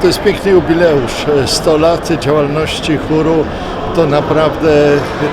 To jest piękny jubileusz. 100 lat działalności chóru. To naprawdę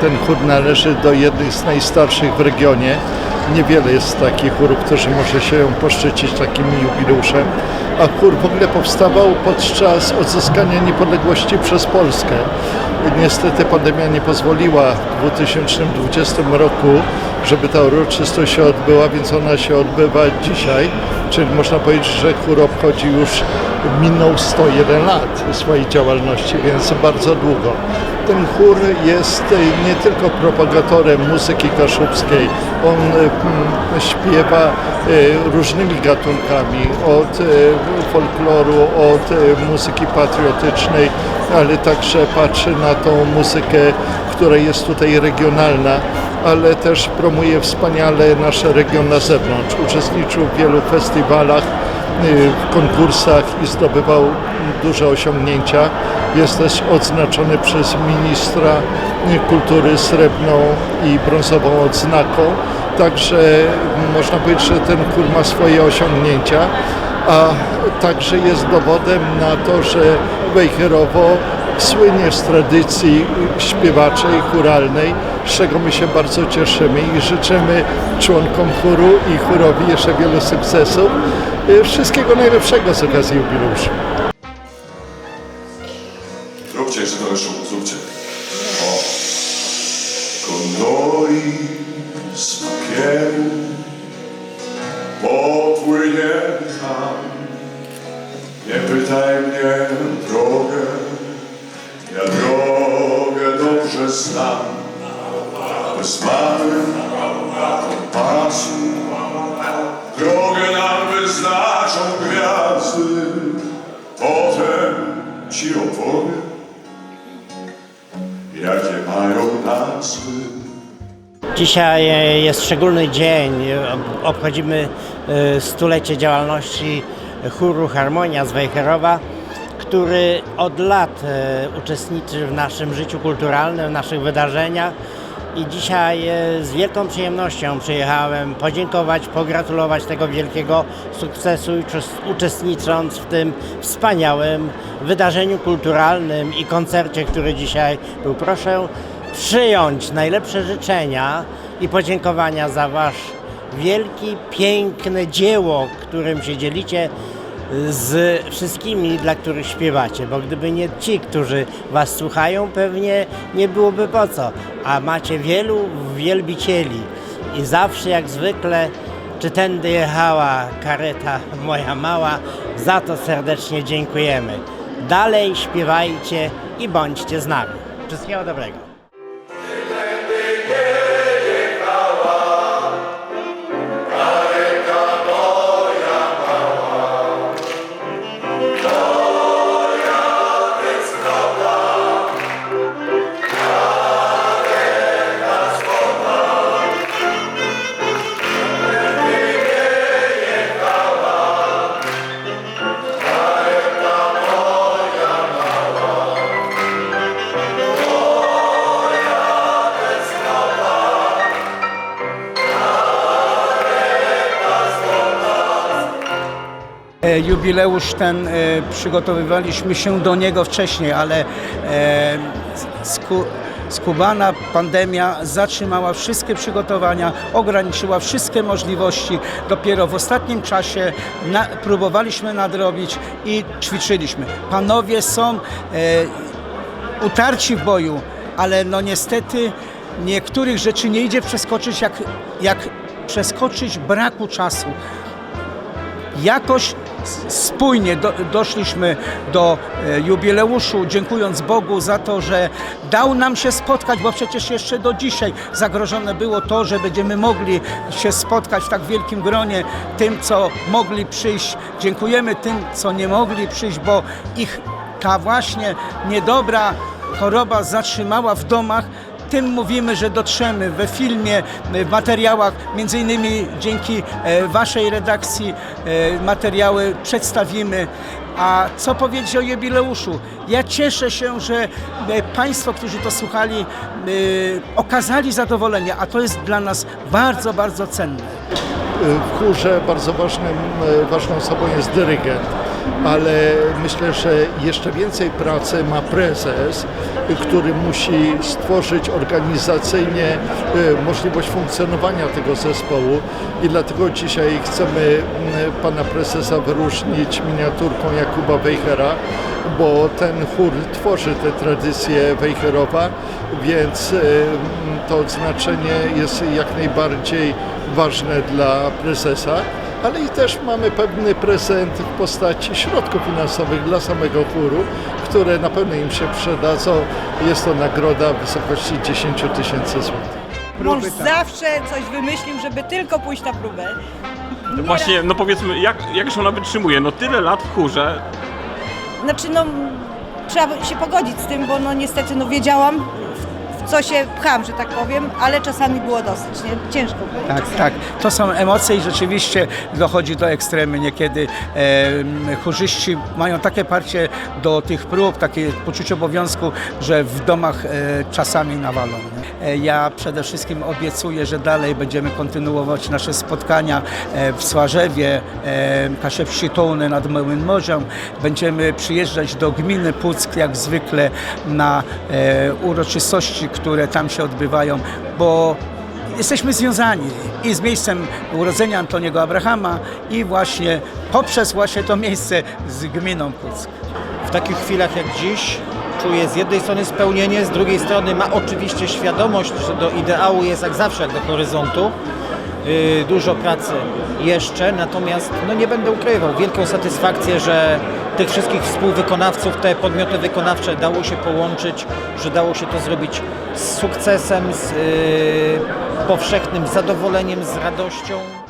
ten chór należy do jednych z najstarszych w regionie. Niewiele jest takich chórów, którzy może się poszczycić takim jubileuszem. A chór w ogóle powstawał podczas odzyskania niepodległości przez Polskę. Niestety pandemia nie pozwoliła w 2020 roku, żeby ta uroczystość się odbyła, więc ona się odbywa dzisiaj. Czyli można powiedzieć, że chór obchodzi już minął 101 lat swojej działalności, więc bardzo długo. Ten chór jest e, nie tylko propagatorem muzyki kaszubskiej, on mm, śpiewa e, różnymi gatunkami, od e, folkloru, od e, muzyki patriotycznej, ale także patrzy na tą muzykę, która jest tutaj regionalna, ale też promuje wspaniale nasz region na zewnątrz. Uczestniczył w wielu festiwalach, w konkursach i zdobywał duże osiągnięcia. Jest też odznaczony przez ministra kultury srebrną i brązową odznaką. Także można powiedzieć, że ten chór ma swoje osiągnięcia, a także jest dowodem na to, że Wejherowo słynie z tradycji śpiewaczej, chóralnej, z czego my się bardzo cieszymy i życzymy członkom chóru i chórowi jeszcze wielu sukcesów. Y, Wszystkiego najlepszego z okazji jubileuszu. Zróbcie jeszcze trochę szumu, zróbcie. O. Kondoi z pakieru popłynie tam. Nie pytaj mnie drogę, ja drogę dobrze znam. Bez mamy kompasu wyznaczą gwiazdy. Potem ci opowiem, jakie mają nazwy. Dzisiaj e, jest szczególny dzień. ob- Obchodzimy e, stulecie działalności chóru Harmonia z Wejherowa, który od lat e, uczestniczy w naszym życiu kulturalnym, w naszych wydarzeniach. I dzisiaj e, z wielką przyjemnością przyjechałem podziękować, pogratulować tego wielkiego sukcesu, uczestnicząc w tym wspaniałym wydarzeniu kulturalnym i koncercie, który dzisiaj był. Proszę przyjąć najlepsze życzenia i podziękowania za Wasz wielki, piękne dzieło, którym się dzielicie z wszystkimi, dla których śpiewacie, bo gdyby nie ci, którzy Was słuchają, pewnie nie byłoby po co. A macie wielu wielbicieli i zawsze jak zwykle, czy tędy jechała kareta moja mała, za to serdecznie dziękujemy. Dalej śpiewajcie i bądźcie z nami. Wszystkiego dobrego. Jubileusz ten e, przygotowywaliśmy się do niego wcześniej, ale e, sku, skubana pandemia zatrzymała wszystkie przygotowania, ograniczyła wszystkie możliwości. Dopiero w ostatnim czasie próbowaliśmy nadrobić i ćwiczyliśmy. Panowie są e, utarci w boju, ale no niestety niektórych rzeczy nie idzie przeskoczyć jak, jak przeskoczyć braku czasu jakoś spójnie do, doszliśmy do e, jubileuszu, dziękując Bogu za to, że dał nam się spotkać, bo przecież jeszcze do dzisiaj zagrożone było to, że będziemy mogli się spotkać w tak wielkim gronie tym, co mogli przyjść. Dziękujemy tym, co nie mogli przyjść, bo ich ta właśnie niedobra choroba zatrzymała w domach, tym mówimy, że dotrzemy we filmie, w materiałach, między innymi dzięki e, Waszej redakcji e, materiały przedstawimy. A co powiedzieć o jubileuszu? Ja cieszę się, że e, Państwo, którzy to słuchali, okazali zadowolenie, a to jest dla nas bardzo, bardzo cenne. W chórze bardzo ważnym, ważną osobą jest dyrygent. Ale myślę, że jeszcze więcej pracy ma prezes, który musi stworzyć organizacyjnie e, możliwość funkcjonowania tego zespołu. I dlatego dzisiaj chcemy m, pana prezesa wyróżnić miniaturką Jakuba Wejhera, bo ten chór tworzy te tradycje Wejherowa, więc e, m, to odznaczenie jest jak najbardziej ważne dla prezesa ale i też mamy pewny prezent w postaci środków finansowych dla samego chóru, które na pewno im się przydadzą. Jest to nagroda w wysokości 10 tysięcy złotych. Mąż zawsze coś wymyślił, żeby tylko pójść na próbę. Nie Właśnie, no powiedzmy, jak, jak żona wytrzymuje? No tyle lat w chórze, Znaczy, no, trzeba się pogodzić z tym, bo no niestety, no wiedziałam, co się pcham, że tak powiem, ale czasami było dosyć, nie? Ciężko było. Tak, tak. To są emocje i rzeczywiście dochodzi do ekstremy. Niekiedy e, chórzyści mają takie parcie do tych prób, takie poczucie obowiązku, że w domach e, czasami nawalą. E, ja przede wszystkim obiecuję, że dalej będziemy kontynuować nasze spotkania e, w Swarzewie, e, Kaszewści Tołny nad Małym Morzem. Będziemy przyjeżdżać do gminy Puck jak zwykle na e, uroczystości, które tam się odbywają, bo jesteśmy związani i z miejscem urodzenia Antoniego Abrahama i właśnie poprzez właśnie to miejsce z gminą Puck. w takich chwilach jak dziś czuje z jednej strony spełnienie, z drugiej strony ma oczywiście świadomość, że do ideału jest jak zawsze, jak do horyzontu. Yy, dużo pracy jeszcze, natomiast no nie będę ukrywał, wielką satysfakcję, że tych wszystkich współwykonawców, te podmioty wykonawcze dało się połączyć, że dało się to zrobić z sukcesem, z yy, powszechnym zadowoleniem, z radością.